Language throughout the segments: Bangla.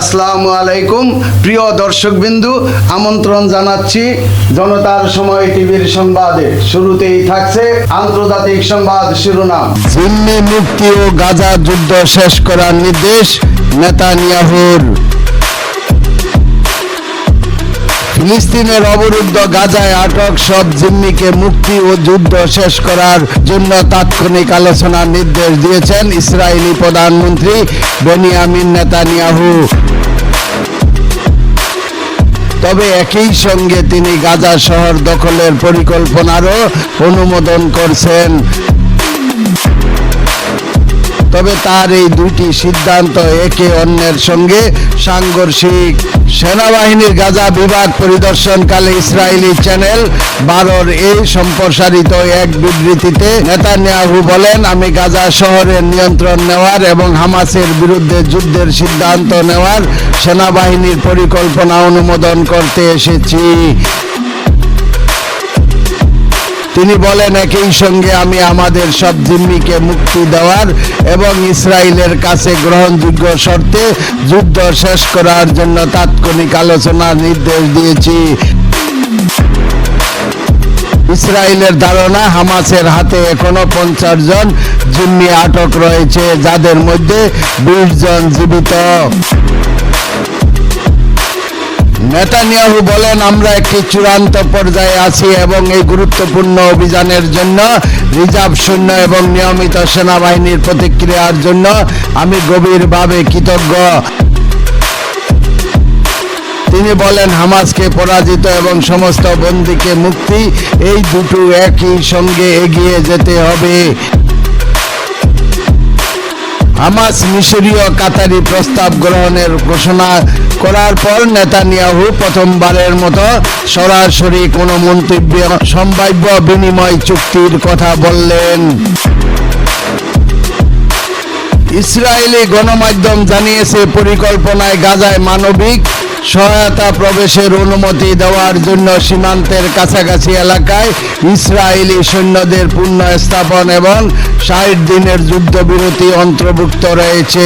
আসসালামু আলাইকুম। প্রিয় দর্শকবিন্দু, আমন্ত্রণ জানাচ্ছি জনতার সময় টিভির সংবাদে। শুরুতেই থাকছে আন্তর্জাতিক সংবাদ শিরোনাম। জিম্মি মুক্তি ও গাজা যুদ্ধ শেষ করার নির্দেশ নেতানিয়াহুর। ফিলিস্তিনের অবরুদ্ধ গাজায় আটক সব জিম্মিকে মুক্তি ও যুদ্ধ শেষ করার জন্য তাৎক্ষণিক আলোচনার নির্দেশ দিয়েছেন ইসরায়েলি প্রধানমন্ত্রী বেনিয়ামিন নেতানিয়াহু। তবে একই সঙ্গে তিনি গাজা শহর দখলের পরিকল্পনারও অনুমোদন করছেন। তবে তার এই দুইটি সিদ্ধান্ত একে অন্যের সঙ্গে সাংঘর্ষিক। সেনাবাহিনীর গাজা বিভাগ পরিদর্শনকালে ইসরায়েলি চ্যানেল বারোর এই সম্প্রসারিত এক বিবৃতিতে নেতানিয়াহু বলেন, আমি গাজা শহরের নিয়ন্ত্রণ নেওয়ার এবং হামাসের বিরুদ্ধে যুদ্ধের সিদ্ধান্ত নেওয়ার সেনাবাহিনীর পরিকল্পনা অনুমোদন করতে এসেছি। তিনি বলেন, একই সঙ্গে আমি আমাদের সব জিম্মিকে মুক্তি দেওয়ার এবং ইসরায়েলের কাছে গ্রহণযোগ্য শর্তে যুদ্ধ শেষ করার জন্য তাৎক্ষণিক আলোচনার নির্দেশ দিয়েছি। ইসরায়েলের ধারণা, হামাসের হাতে এখনও পঞ্চাশ জন জিম্মি আটক রয়েছে, যাদের মধ্যে বিশ জন জীবিত। নেতানিয়াহু বলেন, আমরা একটি চূড়ান্ত পর্যায়ে আছি এবং এই গুরুত্বপূর্ণ অভিযানের জন্য, রিজার্ভ সৈন্য এবং নিয়মিত সেনাবাহিনীর প্রতিক্রিয়ার জন্য আমি গভীরভাবে কৃতজ্ঞ। তিনি বলেন, হামাসকে পরাজিত এবং সমস্ত বন্দীকে মুক্তি, এই দুটো একই সঙ্গে এগিয়ে যেতে হবে। হামাস মিশরীয় কাতারি প্রস্তাব গ্রহণের ঘোষণা করার পর নেতানিয়াহু প্রথমবারের মতো সরাসরি কোনো মন্তব্য সম্ভাব্য বিনিময় চুক্তির কথা বললেন। ইসরায়েলি গণমাধ্যম জানিয়েছে, পরিকল্পনায় গাজায় মানবিক সহায়তা প্রবেশের অনুমতি দেওয়ার জন্য সীমান্তের কাছাকাছি এলাকায় ইসরায়েলি সৈন্যদের পুনঃ স্থাপন এবং ষাট দিনের যুদ্ধবিরতি অন্তর্ভুক্ত রয়েছে।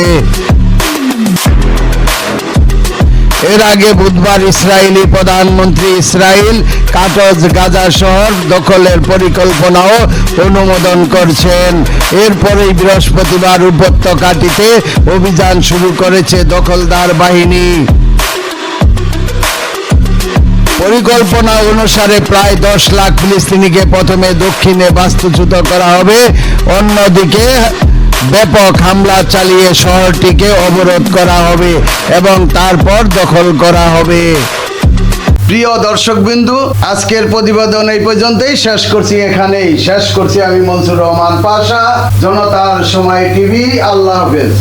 এর আগে বুধবার ইসরায়েলি প্রধানমন্ত্রী ইসরায়েল কাটজ গাজা শহর দখলের পরিকল্পনাও অনুমোদন করছেন। এরপরেই বৃহস্পতিবার উপত্যকাটিতে অভিযান শুরু করেছে দখলদার বাহিনী। পরিকল্পনা অনুসারে প্রায় দশ লাখ ফিলিস্তিনিকে প্রথমে দক্ষিণে বাস্তুচ্যুত করা হবে। অন্যদিকে ব্যাপক হামলা চালিয়ে শহরটিকে অবরোধ করা হবে এবং তারপর দখল করা হবে। প্রিয় দর্শকবিন্দু, আজকের প্রতিবেদন এই পর্যন্তই। শেষ করছি এখানেই। শেষ করছি আমি মনসুর রহমান পাশা, জনতার সময় টিভি। আল্লাহ হাফেজ।